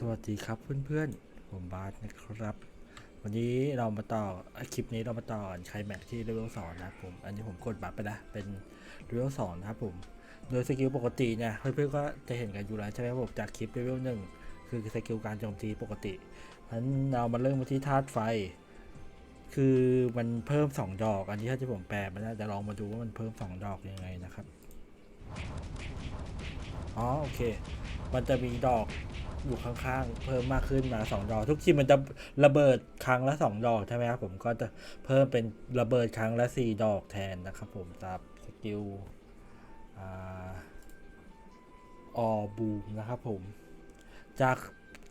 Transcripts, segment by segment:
สวัสดีครับเพื่อนๆ ผมบาสนะครับ วันนี้เรามาต่อคลิปนี้เรามาต่อใครแม็กที่เลเวลสองนะครับผม อันนี้ผมกดบัฟไปนะเป็นเลเวลสองนะครับผม โดยสกิลปกติเนี่ยเพื่อนๆก็จะเห็นกันอยู่แล้วใช่ไหมครับผมจากคลิปเลเวลหนึ่งคือสกิลการโจมตีปกติงั้นเรามาเริ่มที่ธาตุไฟ คือมันเพิ่มสองดอก อันนี้ถ้าที่ผมแปลมันน่าจะลองมาดูว่ามันเพิ่มสองดอกยังไงนะครับ อ๋อโอเค มันจะมีดอก อยู่ข้างๆ เพิ่มมากขึ้นมาสองดอกทุกทีมันจะระเบิดครั้งละสองดอกใช่ไหมครับผมก็จะเพิ่มเป็นระเบิดครั้งละสี่ดอกแทนนะครับผมตามสกิลออบูมนะครับผม จาก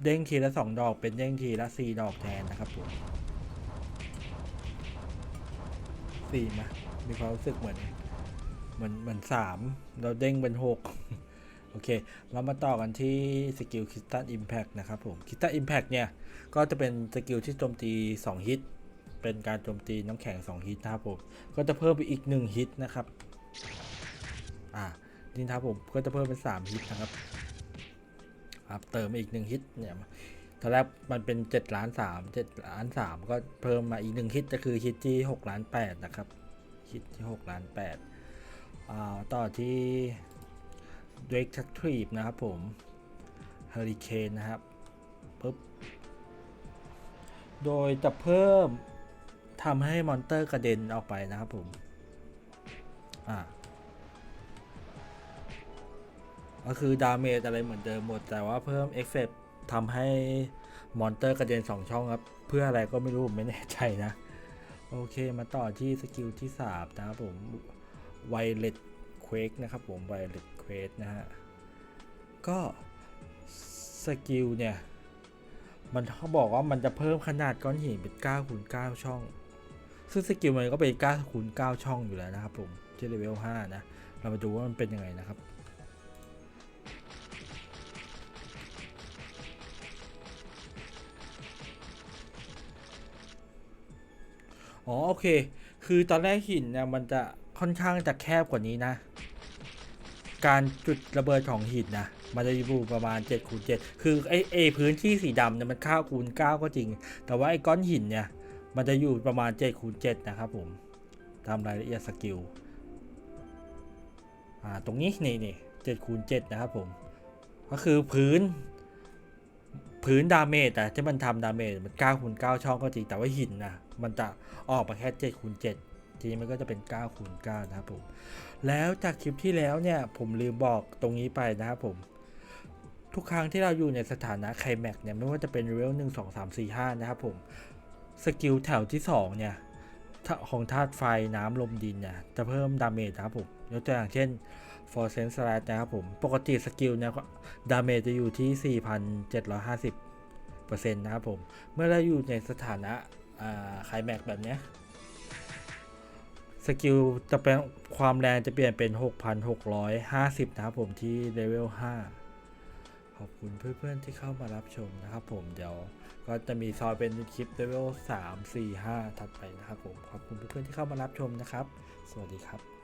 เด้งทีละสองดอกเป็นเด้งทีละสี่ดอกแทนนะครับผมสี่ไหมมีความรู้สึกเหมือนเหมือนเหมือนสามเราเด้งเป็นหก โอเค เรามาต่อกันที่สกิลคิสตันอิมแพกนะครับผมคิสตันอิมแพกเนี่ย ก็จะเป็นสกิลที่โจมตี 2 ฮิต เป็นการโจมตีน้ำแข็ง 2 ฮิตนะครับผม ก็จะเพิ่มไปอีก 1 ฮิตนะครับ อ่านี่นะครับผมก็จะเพิ่มเป็น 3 ฮิตนะครับครับเติมอีก 1 ฮิตเนี่ยตอนแรกมันเป็น7ล้าน3 7ล้าน3ก็เพิ่มมาอีก 1 ฮิตก็คือฮิตที่6ล้าน8นะครับฮิตที่6ล้าน8อ่าต่อที่ เดรกทักทรีปนะครับผมเฮอริเคนนะครับปุ๊บโดยจะเพิ่มทำให้มอนเตอร์กระเด็นออกไปนะครับผมอ่าก็คือดาเมจอะไรเหมือนเดิมหมด แต่ว่าเพิ่มเอฟเฟกทำให้มอนเตอร์กระเด็นสองช่องครับ เพื่ออะไรก็ไม่รู้ ผมไม่แน่ใจนะ โอเคมาต่อที่สกิลที่3นะครับผมไวเลต เควกนะครับผมไวเลตเควกนะฮะ ก็สกิลเนี่ย มันเขาบอกว่ามันจะเพิ่มขนาดก้อนหินเป็น9คูณ9ช่อง ซึ่งสกิลมันก็เป็น9คูณ9ช่องอยู่แล้วนะครับผมที่เลเวล5นะ เรามาดูว่ามันเป็นยังไงนะครับอ๋อโอเค คือตอนแรกหินเนี่ยมันจะค่อนข้างจะแคบกว่านี้นะ การจุดระเบิดของหินนะมันจะอยู่ประมาณ7คูณ7คือไอไอพื้นที่สีดำเนี่ยมัน9คูณ9ก็จริง แต่ว่าไอ้ก้อนหินเนี่ย มันจะอยู่ประมาณ7คูณ7นะครับผมตามรายละเอียดสกิลอ่าตรงนี้นี่นี่7คูณ7นะครับผม ก็คือพื้น พื้นดาเมจอะที่มันทำดาเมจมัน9คูณ9ช่องก็จริงแต่ว่าหินนะมันจะออกมาแค่7คูณ7 ทีมันก็จะเป็น9คูณ9นะครับผมแล้วจากคลิปที่แล้วเนี่ยผมลืมบอกตรงนี้ไปนะครับผม ทุกครั้งที่เราอยู่ในสถานะไคลแม็กซ์เนี่ยไม่ว่าจะเป็นเรลหนึ่งสองสามสี่ห้านะครับผมสกิลแถวที่ 2 เนี่ยของธาตุไฟน้ำลมดินเนี่ยจะเพิ่มดาเมจนะครับผมยกตัวอย่างเช่น for sense slash นะครับผม ปกติสกิลเนี่ยดาเมจจะอยู่ที่ 4,750เปอร์เซ็นต์นะครับผม เมื่อเราอยู่ในสถานะไคลแม็กซ์แบบเนี้ย สกิลจะเป็นความแรงจะเปลี่ยนเป็น 6,650 นะครับผมที่เลเวล 5 ขอบคุณเพื่อนๆที่เข้ามารับชมนะครับผมเดี๋ยวก็จะมีซอยเป็นคลิปเลเวล 3 4 5 ถัดไปนะครับผม ขอบคุณเพื่อนๆที่เข้ามารับชมนะครับ สวัสดีครับ